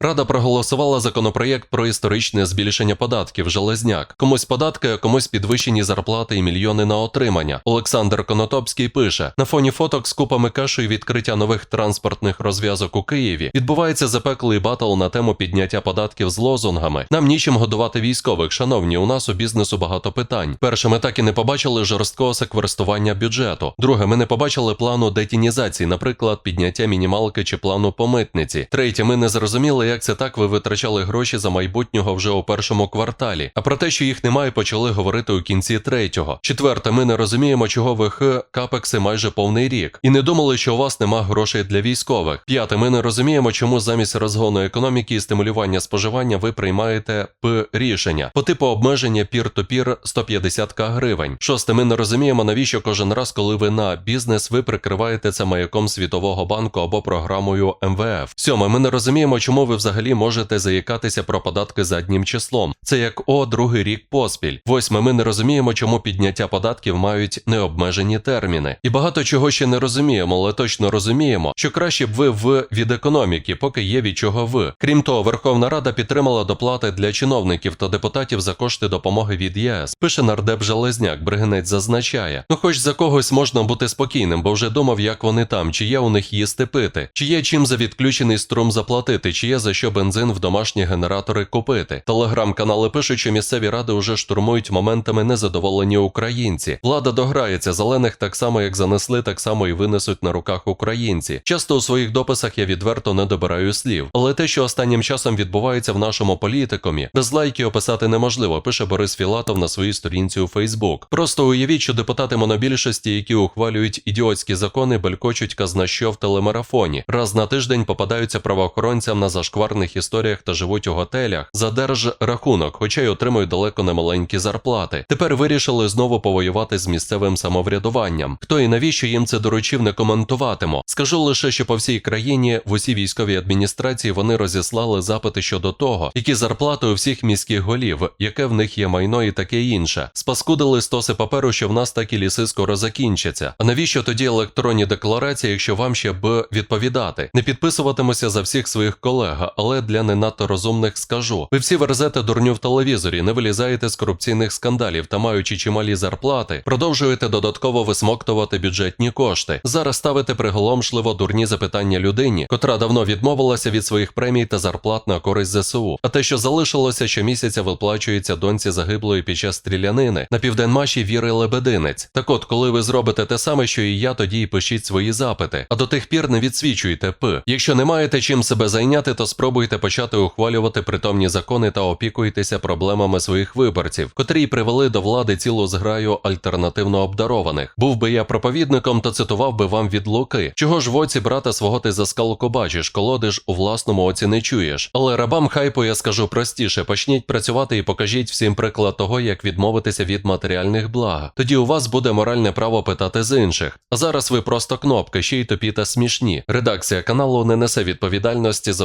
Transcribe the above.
Рада проголосувала законопроєкт про історичне збільшення податків Железняк. Комусь податки, а комусь підвищені зарплати і мільйони на отримання. Олександр Конотопський пише: на фоні фоток з купами кашу і відкриття нових транспортних розв'язок у Києві відбувається запеклий батл на тему підняття податків з лозунгами. Нам нічим годувати військових. Шановні, у нас у бізнесу багато питань. Перше, ми так і не побачили жорсткого секвестування бюджету. Друге, ми не побачили плану детінізації, наприклад, підняття мінімалки чи плану по митниці. Третє, ми не зрозуміли, як це так ви витрачали гроші за майбутнього вже у першому кварталі. А про те, що їх немає, почали говорити у кінці третього. Четверте, ми не розуміємо, чого ВХ капекси майже повний рік, і не думали, що у вас нема грошей для військових. П'яте, ми не розуміємо, чому замість розгону економіки і стимулювання споживання ви приймаєте п рішення по типу обмеження пір-то-пір 150к гривень. Шосте, ми не розуміємо, навіщо кожен раз, коли ви на бізнес, ви прикриваєте це маяком Світового банку або програмою МВФ. Сьоме, ми не розуміємо, чому ви взагалі можете заїкатися про податки заднім числом. Це як о другий рік поспіль. Восьме, ми не розуміємо, чому підняття податків мають необмежені терміни. І багато чого ще не розуміємо, але точно розуміємо, що краще б ви в від економіки, поки є від чого ви. Крім того, Верховна Рада підтримала доплати для чиновників та депутатів за кошти допомоги від ЄС. Пише нардеп Железняк, Бригинець зазначає: ну, хоч за когось можна бути спокійним, бо вже думав, як вони там, чи є у них їсти пити, чи є чим за відключений струм заплатити, чи є за що бензин в домашні генератори купити. Телеграм-канали пишуть, що місцеві ради уже штурмують моментами незадоволені українці. Влада дограється зелених так само, як занесли, так само і винесуть на руках українці. Часто у своїх дописах я відверто не добираю слів, але те, що останнім часом відбувається в нашому політикумі, без лайків описати неможливо, пише Борис Філатов на своїй сторінці у Фейсбук. Просто уявіть, що депутати монобільшості, які ухвалюють ідіотські закони, белькочуть казнащо в телемарафоні. Раз на тиждень попадаються правоохоронцям на зашкварних історіях та живуть у готелях за держрахунок, хоча й отримують далеко не маленькі зарплати. Тепер вирішили знову повоювати з місцевим самоврядуванням. Хто і навіщо їм це доручив, не коментуватиму. Скажу лише, що по всій країні в усій військовій адміністрації вони розіслали запити щодо того, які зарплати у всіх міських голів, яке в них є майно і таке інше. Спаскудили стоси паперу, що в нас так і ліси скоро закінчаться. А навіщо тоді електронні декларації, якщо вам ще б відповідати? Не підписуватимуся за всіх своїх колег, але для не надто розумних скажу. Ви всі верзете дурню в телевізорі, не вилізаєте з корупційних скандалів та маючи чималі зарплати, продовжуєте додатково висмоктувати бюджетні кошти. Зараз ставите приголомшливо дурні запитання людині, котра давно відмовилася від своїх премій та зарплат на користь ЗСУ. А те, що залишилося, щомісяця виплачується доньці загиблої під час стрілянини на південмаші Віри Лебединець. Так от, коли ви зробите те саме, що і я, тоді й пишіть свої запити. А до тих пір не відсвічуйте п. Якщо не маєте чим себе зайняти, то спробуйте почати ухвалювати притомні закони та опікуйтеся проблемами своїх виборців, котрі привели до влади цілу зграю альтернативно обдарованих. Був би я проповідником, то цитував би вам від Луки. Чого ж в оці брата свого ти за скалку бачиш, колоди ж у власному оці не чуєш. Але рабам хайпу я скажу простіше: почніть працювати і покажіть всім приклад того, як відмовитися від матеріальних благ. Тоді у вас буде моральне право питати з інших. А зараз ви просто кнопки, ще й тупі та смішні. Редакція каналу не несе відповідальності за